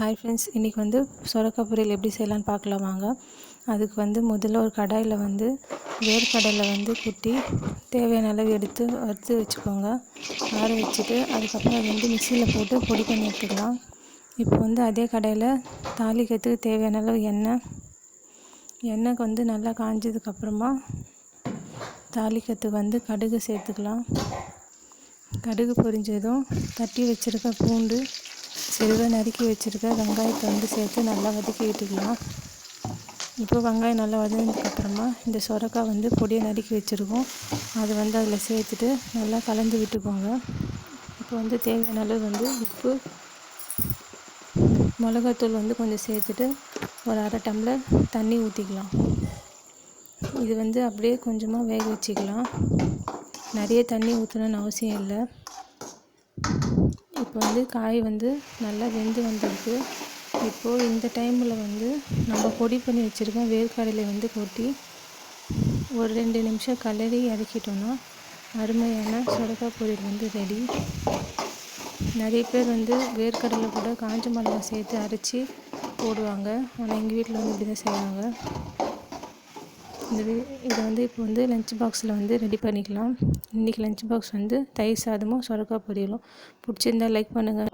Hi friends இன்றைக்கி வந்து சொரக்காய் பொரியல் எப்படி செய்யலான்னு பார்க்கலாம் வாங்க. அதுக்கு வந்து முதல்ல ஒரு கடாயில் வந்து வேர்க்கடலை வந்து குட்டி தேவையான அளவு எடுத்து வறுத்து வச்சுக்கோங்க. ஆற வச்சுட்டு அதுக்கப்புறம் அதை வந்து மிக்சியில் போட்டு பொடி பண்ணி எடுத்துக்கலாம். இப்போ வந்து அதே கடையில் தாளிக்கிறதுக்கு தேவையான அளவு எண்ணெய் எண்ணெய் வந்து நல்லா காஞ்சதுக்கப்புறமா தாளிக்கிறதுக்கு வந்து கடுகு சேர்த்துக்கலாம். கடுகு பொரிஞ்சதும் தட்டி வச்சுருக்க பூண்டு சிறுக நறுக்கி வச்சுருக்க வெங்காயத்தை வந்து சேர்த்து நல்லா வதக்கி விட்டுக்கலாம் இப்போ வெங்காயம் நல்லா வதங்கினதுக்கப்புறமா இந்த சுரக்காய் வந்து பொடியை நறுக்கி வச்சுருக்கோம். அதை வந்து அதில் சேர்த்துட்டு நல்லா கலந்து விட்டுக்கோங்க. இப்போ வந்து தேவையான அளவு வந்து உப்பு மிளகாத்தூள் வந்து கொஞ்சம் சேர்த்துட்டு ஒரு அரை டம்ளர் தண்ணி ஊற்றிக்கலாம் இது வந்து அப்படியே கொஞ்சமாக வேக வச்சுக்கலாம். நிறைய தண்ணி ஊற்றணும்னு அவசியம் இல்லை. இப்போ வந்து காய் வந்து நல்லா வெந்து வந்திருக்கு. இப்போது இந்த டைமில் வந்து நம்ம பொடி பண்ணி வச்சுருக்கோம் வேர்க்கடலை வந்து கொட்டி ஒரு ரெண்டு நிமிஷம் கலரி இறக்கிட்டோன்னா அருமையான சுரக்காய் பொரியல் வந்து ரெடி. நிறைய பேர் வந்து வேர்க்கடலை கூட காஞ்ச மிளகா சேர்த்து அரைச்சி போடுவாங்க. ஆனால் எங்கள் வீட்டில் வந்து இப்படி தான் செய்வாங்க. இந்த இதை வந்து இப்போ வந்து லஞ்ச் பாக்ஸில் வந்து ரெடி பண்ணிக்கலாம். இன்றைக்கி லஞ்ச் பாக்ஸ் வந்து தயிர் சாதமும் சுரக்கா பொரியலும். பிடிச்சிருந்தா லைக் பண்ணுங்கள்